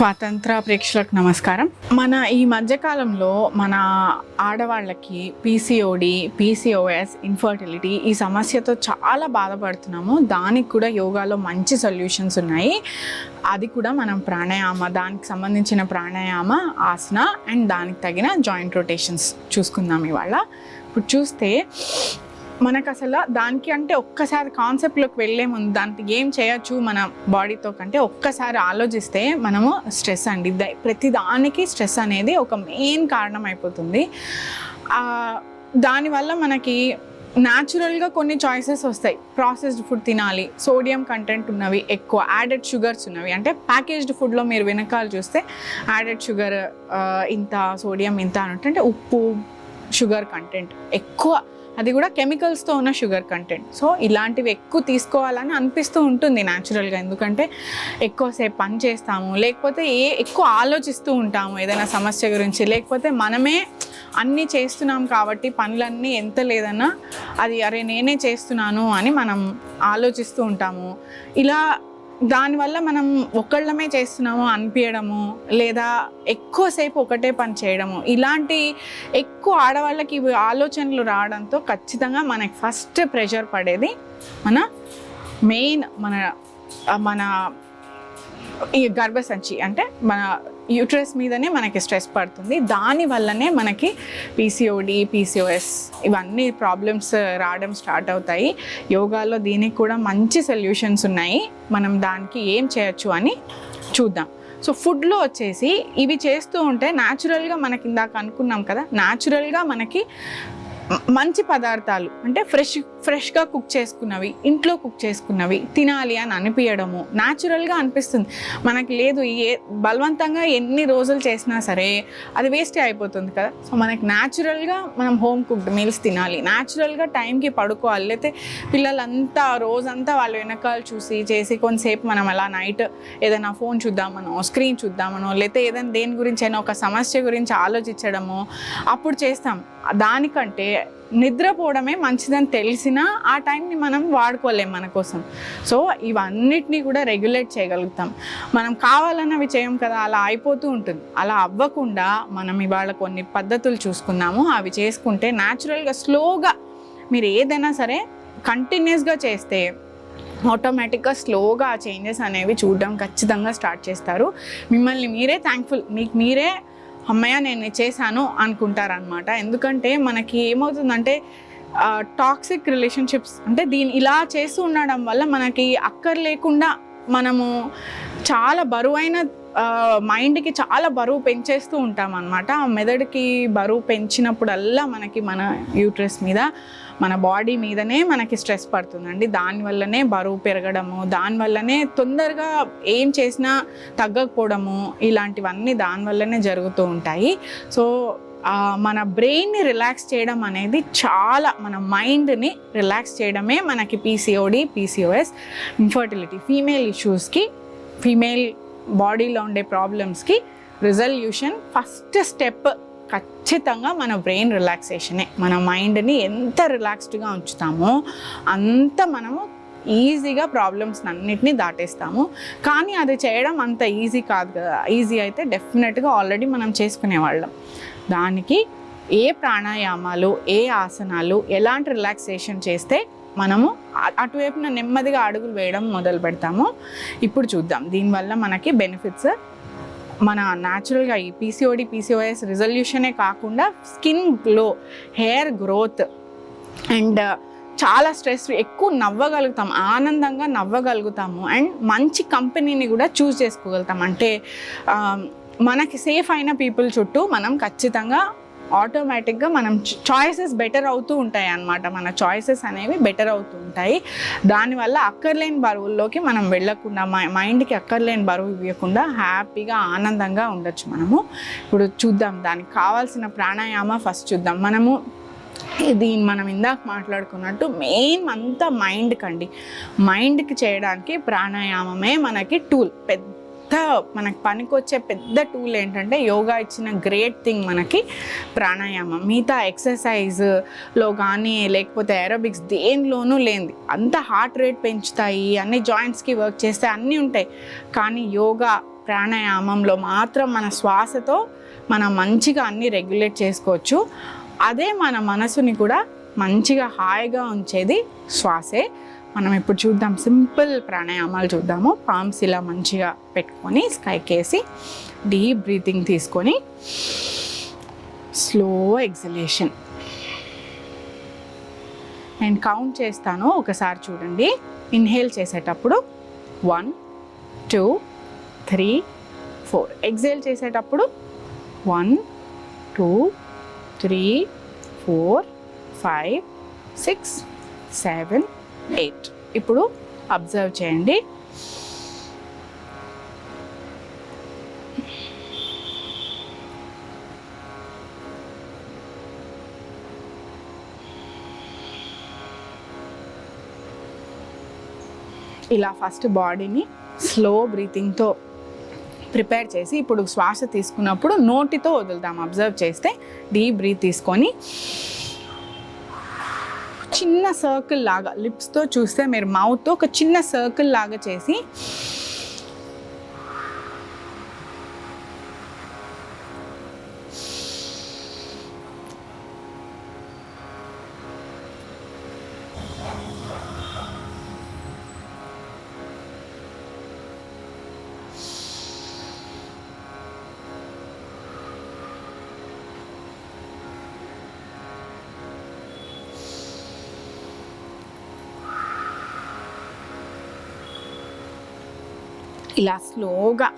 స్వాతంత్ర ప్రేక్షకులకు నమస్కారం. మన ఈ మధ్యకాలంలో మన ఆడవాళ్ళకి పీసీఓడి పీసీఓఎస్ ఇన్ఫర్టిలిటీ ఈ సమస్యతో చాలా బాధపడుతున్నాము. దానికి కూడా యోగాలో మంచి సొల్యూషన్స్ ఉన్నాయి. అది కూడా మనం ప్రాణాయామ దానికి సంబంధించిన ప్రాణాయామ ఆసన అండ్ దానికి తగిన జాయింట్ రొటేషన్స్ చూసుకుందాం ఇవాళ. ఇప్పుడు చూస్తే మనకు అసలు దానికి అంటే ఒక్కసారి కాన్సెప్ట్లోకి వెళ్ళే ముందు దానికి ఏం చేయొచ్చు మన బాడీతో కంటే ఒక్కసారి ఆలోచిస్తే మనము స్ట్రెస్ అండి. ద- ప్రతి దానికి స్ట్రెస్ అనేది ఒక మెయిన్ కారణం అయిపోతుంది దానివల్ల మనకి న్యాచురల్గా కొన్ని చాయిసెస్ వస్తాయి. ప్రాసెస్డ్ ఫుడ్ తినాలి సోడియం కంటెంట్ ఉన్నవి ఎక్కువ యాడెడ్ షుగర్స్ ఉన్నవి. అంటే ప్యాకేజ్డ్ ఫుడ్లో మీరు వెనకాల చూస్తే యాడెడ్ షుగర్ ఇంత సోడియం ఇంత అని అంటే ఉప్పు షుగర్ కంటెంట్ ఎక్కువ అది కూడా కెమికల్స్తో ఉన్న షుగర్ కంటెంట్ సో ఇలాంటివి ఎక్కువ తీసుకోవాలని అనిపిస్తూ ఉంటుంది న్యాచురల్గా ఎందుకంటే ఎక్కువసేపు పని చేస్తాము లేకపోతే ఏ ఎక్కువ ఆలోచిస్తూ ఉంటాము ఏదైనా సమస్య గురించి. లేకపోతే మనమే అన్నీ చేస్తున్నాం కాబట్టి పనులన్నీ ఎంత లేదన్నా అది అరే నేనే చేస్తున్నాను అని మనం ఆలోచిస్తూ ఉంటాము. ఇలా దానివల్ల మనం ఒకళ్ళమే చేస్తున్నాము అనిపించడము లేదా ఎక్కువసేపు ఒకటే పని చేయడము ఇలాంటి ఎక్కువ ఆడవాళ్ళకి ఆలోచనలు రావడంతో ఖచ్చితంగా మనకి ఫస్ట్ ప్రెషర్ పడేది మన మెయిన్ మన మన ఈ గర్భసంచి అంటే మన యూట్రస్ మీదనే మనకి స్ట్రెస్ పడుతుంది. దాని వల్లనే మనకి పీసీఓడి పీసీఓఎస్ ఇవన్నీ ప్రాబ్లమ్స్ రావడం స్టార్ట్ అవుతాయి. యోగాలో దీనికి కూడా మంచి సొల్యూషన్స్ ఉన్నాయి. మనం దానికి ఏం చేయొచ్చు అని చూద్దాం. సో ఫుడ్లో వచ్చేసి ఇవి చేస్తూ ఉంటే న్యాచురల్గా మనకి ఇందాక అనుకున్నాం కదా న్యాచురల్గా మనకి మంచి పదార్థాలు అంటే ఫ్రెష్ ఫ్రెష్గా కుక్ చేసుకున్నవి ఇంట్లో కుక్ చేసుకున్నవి తినాలి అని అనిపించడము న్యాచురల్గా అనిపిస్తుంది. మనకి లేదు ఏ బలవంతంగా ఎన్ని రోజులు చేసినా సరే అది వేస్ట్ అయిపోతుంది కదా. సో మనకి న్యాచురల్గా మనం హోమ్ కుక్డ్ మీల్స్ తినాలి. న్యాచురల్గా టైంకి పడుకోవాలి. లేకపోతే పిల్లలంతా రోజంతా వాళ్ళు వెనకాల చూసి చేసి కొంతసేపు మనం అలా నైట్ ఏదైనా ఫోన్ చూద్దామనో స్క్రీన్ చూద్దామనో లేకపోతే ఏదైనా దేని గురించి అయినా ఒక సమస్య గురించి ఆలోచించడము అప్పుడు చేస్తాం. దానికంటే నిద్రపోవడమే మంచిదని తెలిసినా ఆ టైంని మనం వాడుకోలేం మన కోసం. సో ఇవన్నిటినీ కూడా రెగ్యులేట్ చేయగలుగుతాం. మనం కావాలన్న చేయం కదా అలా అయిపోతూ ఉంటుంది. అలా అవ్వకుండా మనం ఇవాళ కొన్ని పద్ధతులు చూసుకుందాము. అవి చేసుకుంటే న్యాచురల్గా స్లోగా మీరు ఏదైనా సరే కంటిన్యూస్గా చేస్తే ఆటోమేటిక్గా స్లోగా ఆ చేంజెస్ అనేవి చూడడం ఖచ్చితంగా స్టార్ట్ చేస్తారు. మిమ్మల్ని మీరే థ్యాంక్ఫుల్ మీకు మీరే అమ్మయ్య నేను చేశాను అనుకుంటారనమాట ఎందుకంటే మనకి ఏమవుతుందంటే టాక్సిక్ రిలేషన్షిప్స్ అంటే దీని ఇలా చేస్తూ ఉండడం వల్ల మనకి అక్కర్ లేకుండా మనము చాలా బరువైన మైండ్కి చాలా బరువు పెంచేస్తూ ఉంటాం అనమాట ఆ మెదడుకి బరువు పెంచినప్పుడల్లా మనకి మన యూట్రస్ మీద మన బాడీ మీదనే మనకి స్ట్రెస్ పడుతుందండి. దానివల్లనే బరువు పెరగడము దానివల్లనే తొందరగా ఏం చేసినా తగ్గకపోవడము ఇలాంటివన్నీ దానివల్లనే జరుగుతూ ఉంటాయి. సో మన బ్రెయిన్ని రిలాక్స్ చేయడం అనేది చాలా మన మైండ్ని రిలాక్స్ చేయడమే మనకి పీసీఓడి పీసీఓఎస్ ఇన్ఫర్టిలిటీ ఫీమేల్ ఇష్యూస్కి ఫీమేల్ బాడీలో ఉండే ప్రాబ్లమ్స్కి రిజల్యూషన్ ఫస్ట్ స్టెప్ ఖచ్చితంగా మన బ్రెయిన్ రిలాక్సేషనే మన మైండ్ని ఎంత రిలాక్స్డ్గా ఉంచుతామో అంత మనము ఈజీగా ప్రాబ్లమ్స్ అన్నిటినీ దాటేస్తాము. కానీ అది చేయడం అంత ఈజీ కాదు కదా. ఈజీ అయితే డెఫినెట్గా ఆల్రెడీ మనం చేసుకునేవాళ్ళం దానికి ఏ ప్రాణాయామాలు ఏ ఆసనాలు ఎలాంటి రిలాక్సేషన్ చేస్తే మనము అటువైపున నెమ్మదిగా అడుగులు వేయడం మొదలు పెడతాము ఇప్పుడు చూద్దాం. దీనివల్ల మనకి బెనిఫిట్స్ మన న్యాచురల్గా ఈ పీసీఓడి పీసీఓఎస్ రిజల్యూషనే కాకుండా skin glow hair growth and చాలా స్ట్రెస్ ఎక్కువ నవ్వగలుగుతాం ఆనందంగా నవ్వగలుగుతాము అండ్ మంచి కంపెనీని కూడా చూస్ చేసుకోగలుగుతాం. అంటే um, మనకి సేఫ్ అయిన పీపుల్ చుట్టూ మనం ఖచ్చితంగా ఆటోమేటిక్గా మనం చాయిసెస్ బెటర్ అవుతూ ఉంటాయి అన్నమాట. మన చాయిసెస్ అనేవి బెటర్ అవుతూ ఉంటాయి. దానివల్ల అక్కర్లేని బరువుల్లోకి మనం వెళ్ళకుండా మైండ్కి అక్కర్లేని బరువు ఇవ్వకుండా హ్యాపీగా ఆనందంగా ఉండొచ్చు మనము. ఇప్పుడు చూద్దాం దానికి కావాల్సిన ప్రాణాయామ ఫస్ట్ చూద్దాం. మనము ఇది మనం ఇందాక మాట్లాడుకున్నట్టు మెయిన్ అంతా మైండ్కి అండి మైండ్కి చేయడానికి ప్రాణాయామమే మనకి టూల్. పెద్ద మనకు పనికొచ్చే పెద్ద టూల్ ఏంటంటే యోగా ఇచ్చిన గ్రేట్ థింగ్ మనకి ప్రాణాయామం. మిగతా ఎక్సర్సైజ్లో కానీ లేకపోతే ఏరోబిక్స్ దేనిలోనూ లేనిది. అంత హార్ట్ రేట్ పెంచుతాయి అన్ని జాయింట్స్కి వర్క్ చేస్తే అన్నీ ఉంటాయి. కానీ యోగా ప్రాణాయామంలో మాత్రం మన శ్వాసతో మనం మంచిగా అన్నీ రెగ్యులేట్ చేసుకోవచ్చు. అదే మన మనసుని కూడా మంచిగా హాయిగా ఉంచేది శ్వాసే. మనం ఇప్పుడు చూద్దాం. సింపుల్ ప్రాణాయామాలు చూద్దాము. పామ్స్ ఇలా మంచిగా పెట్టుకొని స్కైకేసి డీప్ బ్రీతింగ్ తీసుకొని స్లో ఎగ్జలేషన్ నేను కౌంట్ చేస్తాను. ఒకసారి చూడండి. ఇన్హేల్ చేసేటప్పుడు one two three four exhale చేసేటప్పుడు one two three four five six seven eight ఇప్పుడు అబ్జర్వ్ చేయండి. ఇలా ఫస్ట్ బాడీని స్లో బ్రీతింగ్తో ప్రిపేర్ చేసి ఇప్పుడు శ్వాస తీసుకున్నప్పుడు నోటితో వదులుతాం అబ్జర్వ్ చేస్తే డీప్ బ్రీత్ తీసుకొని చిన్న సర్కిల్ లాగా లిప్స్తో చూస్తే మీరు మౌత్ ఒక చిన్న సర్కిల్ లాగా చేసి ఇలా స్లోగా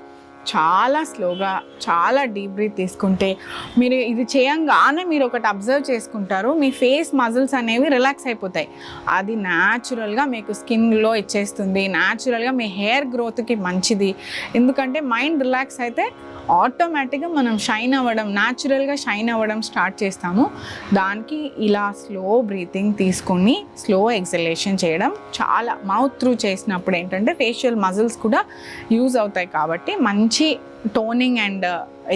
చాలా స్లోగా చాలా డీప్ బ్రీత్ తీసుకుంటే మీరు ఇది చేయంగానే మీరు ఒకటి అబ్జర్వ్ చేసుకుంటారు. మీ ఫేస్ మజిల్స్ అనేవి రిలాక్స్ అయిపోతాయి. అది న్యాచురల్గా మీకు స్కిన్లో ఇచ్చేస్తుంది. న్యాచురల్గా మీ హెయిర్ గ్రోత్కి మంచిది. ఎందుకంటే మైండ్ రిలాక్స్ అయితే ఆటోమేటిక్గా మనం షైన్ అవ్వడం న్యాచురల్గా షైన్ అవ్వడం స్టార్ట్ చేస్తాము. దానికి ఇలా స్లో బ్రీతింగ్ తీసుకొని స్లో ఎక్సలేషన్ చేయడం చాలా మౌత్ త్రూ చేసినప్పుడు ఏంటంటే ఫేషియల్ మజిల్స్ కూడా యూజ్ అవుతాయి కాబట్టి మంచి టోనింగ్ అండ్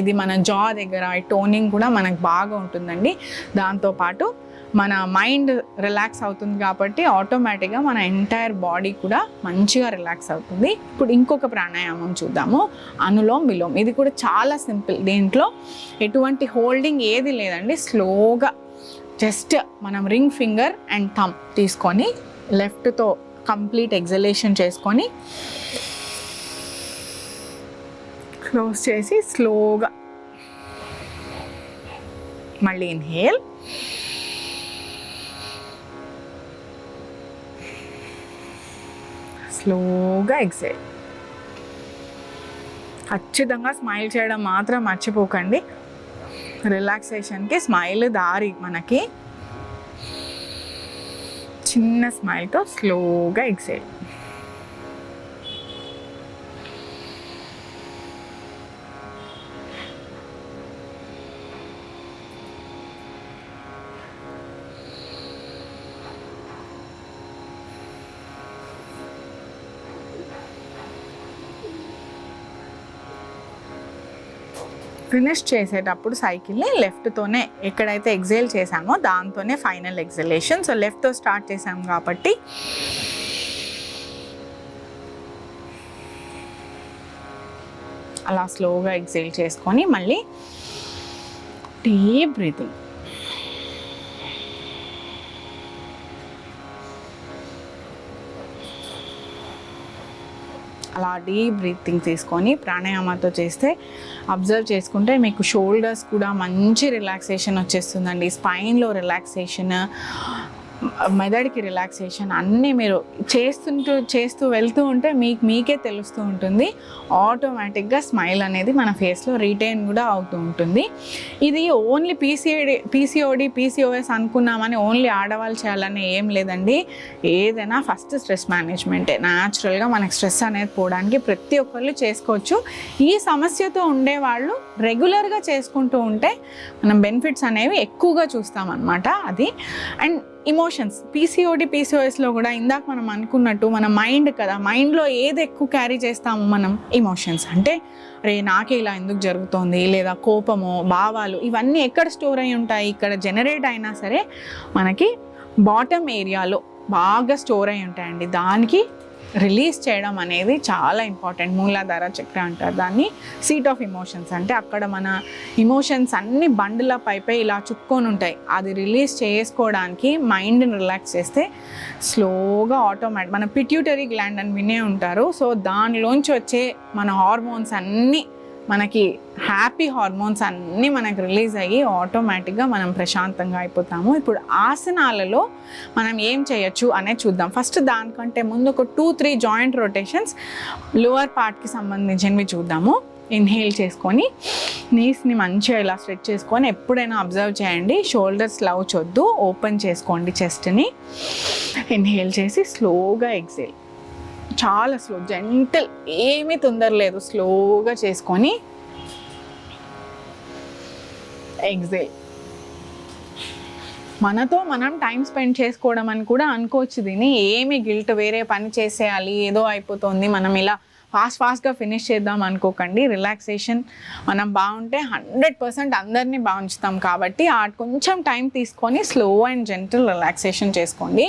ఇది మన జా దగ్గర టోనింగ్ కూడా మనకు బాగా ఉంటుందండి. దాంతోపాటు మన మైండ్ రిలాక్స్ అవుతుంది కాబట్టి ఆటోమేటిక్గా మన ఎంటైర్ బాడీ కూడా మంచిగా రిలాక్స్ అవుతుంది. ఇప్పుడు ఇంకొక ప్రాణాయామం చూద్దాము. అనులోమ్ విలోమ్. ఇది కూడా చాలా సింపుల్. దీంట్లో ఎటువంటి హోల్డింగ్ ఏది లేదండి. స్లోగా జస్ట్ మనం రింగ్ ఫింగర్ అండ్ థమ్ తీసుకొని లెఫ్ట్తో కంప్లీట్ ఎగ్జలేషన్ చేసుకొని క్లోజ్ చేసి స్లోగా. మళ్ళీ ఇన్హేల్. స్లోగా ఎగ్జైల్ ఖచ్చితంగా స్మైల్ చేయడం మాత్రం మర్చిపోకండి. రిలాక్సేషన్కి స్మైల్ దారి మనకి. చిన్న స్మైల్తో స్లోగా ఎగ్జైల్ ఫినిష్ చేసేటప్పుడు సైకిల్ని లెఫ్ట్తోనే ఎక్కడైతే ఎగ్జైల్ చేసామో దాంతోనే ఫైనల్ ఎగ్జలేషన్ సో లెఫ్ట్తో స్టార్ట్ చేసాం కాబట్టి అలా స్లోగా ఎగ్జైల్ చేసుకొని మళ్ళీ డీప్ బ్రీతింగ్. అలా డీప్ బ్రీతింగ్ తీసుకొని ప్రాణాయామాతో చేస్తే అబ్జర్వ్ చేసుకుంటే మీకు షోల్డర్స్ కూడా మంచి రిలాక్సేషన్ వచ్చేస్తుందండి. స్పైన్లో రిలాక్సేషన్ మెదడుకి రిలాక్సేషన్ అన్నీ మీరు చేస్తుంటూ చేస్తూ వెళ్తూ ఉంటే మీకు మీకే తెలుస్తూ ఉంటుంది. ఆటోమేటిక్గా స్మైల్ అనేది మన ఫేస్లో రీటైన్ కూడా అవుతూ ఉంటుంది. ఇది ఓన్లీ పీసీఓడి పీసీఓడి పీసీఓఎస్ అనుకున్నామని ఓన్లీ ఆడవాళ్ళు చేయాలని ఏం లేదండి. ఏదైనా ఫస్ట్ స్ట్రెస్ మేనేజ్మెంటే న్యాచురల్గా మనకు స్ట్రెస్ అనేది పోవడానికి ప్రతి ఒక్కళ్ళు చేసుకోవచ్చు. ఈ సమస్యతో ఉండేవాళ్ళు రెగ్యులర్గా చేసుకుంటూ ఉంటే మనం బెనిఫిట్స్ అనేవి ఎక్కువగా చూస్తామన్నమాట అది. అండ్ ఇమోషన్స్ పీసీఓడి పీసీఓఎస్లో కూడా ఇందాక మనం అనుకున్నట్టు మన మైండ్ కదా మైండ్లో ఏది ఎక్కువ క్యారీ చేస్తాము మనం ఇమోషన్స్ అంటే రే నాకే ఇలా ఎందుకు జరుగుతోంది? లేదా కోపము భావాలు ఇవన్నీ ఎక్కడ స్టోర్ అయి ఉంటాయి? ఇక్కడ జనరేట్ అయినా సరే మనకి బాటమ్ ఏరియాలో బాగా స్టోర్ అయి ఉంటాయండి. దానికి రిలీజ్ చేయడం అనేది చాలా ఇంపార్టెంట్. మూలాధార చక్ర అంటారు దాన్ని. సీట్ ఆఫ్ ఇమోషన్స్ అంటే అక్కడ మన ఇమోషన్స్ అన్ని బండ్ల పైపై ఇలా చుక్కొని ఉంటాయి. అది రిలీజ్ చేసుకోవడానికి మైండ్ని రిలాక్స్ చేస్తే స్లోగా ఆటోమేటిక్ మన పిట్యూటరీ గ్లాండ్ అని వినే ఉంటారు. సో దానిలోంచి వచ్చే మన హార్మోన్స్ అన్నీ మనకి హ్యాపీ హార్మోన్స్ అన్నీ మనకి రిలీజ్ అయ్యి ఆటోమేటిక్గా మనం ప్రశాంతంగా అయిపోతాము. ఇప్పుడు ఆసనాలలో మనం ఏం చేయొచ్చు అనేది చూద్దాం. ఫస్ట్ దానికంటే ముందు ఒక two three joint rotations lower పార్ట్కి సంబంధించినవి చూద్దాము. ఇన్హేల్ చేసుకొని నీస్ని మంచిగా ఇలా స్ట్రెచ్ చేసుకొని ఎప్పుడైనా అబ్జర్వ్ చేయండి. షోల్డర్స్ లవ్ వద్దు ఓపెన్ చేసుకోండి చెస్ట్ని ఇన్హేల్ చేసి స్లోగా ఎగ్జేల్ చాలా స్లో జెంటల్ ఏమీ తొందర లేదు. స్లోగా చేసుకొని ఎగ్జేల్ మనతో మనం టైం స్పెండ్ చేసుకోవడం అని కూడా అనుకోవచ్చు దీన్ని. ఏమి గిల్ట్ వేరే పని చేసేయాలి ఏదో అయిపోతుంది మనం ఇలా ఫాస్ట్ ఫాస్ట్గా ఫినిష్ చేద్దాం అనుకోకండి. రిలాక్సేషన్ మనం బాగుంటే హండ్రెడ్ పర్సెంట్ అందరినీ బాగుంచుతాం కాబట్టి ఆ కొంచెం టైం తీసుకొని స్లో అండ్ జెంటల్ రిలాక్సేషన్ చేసుకోండి.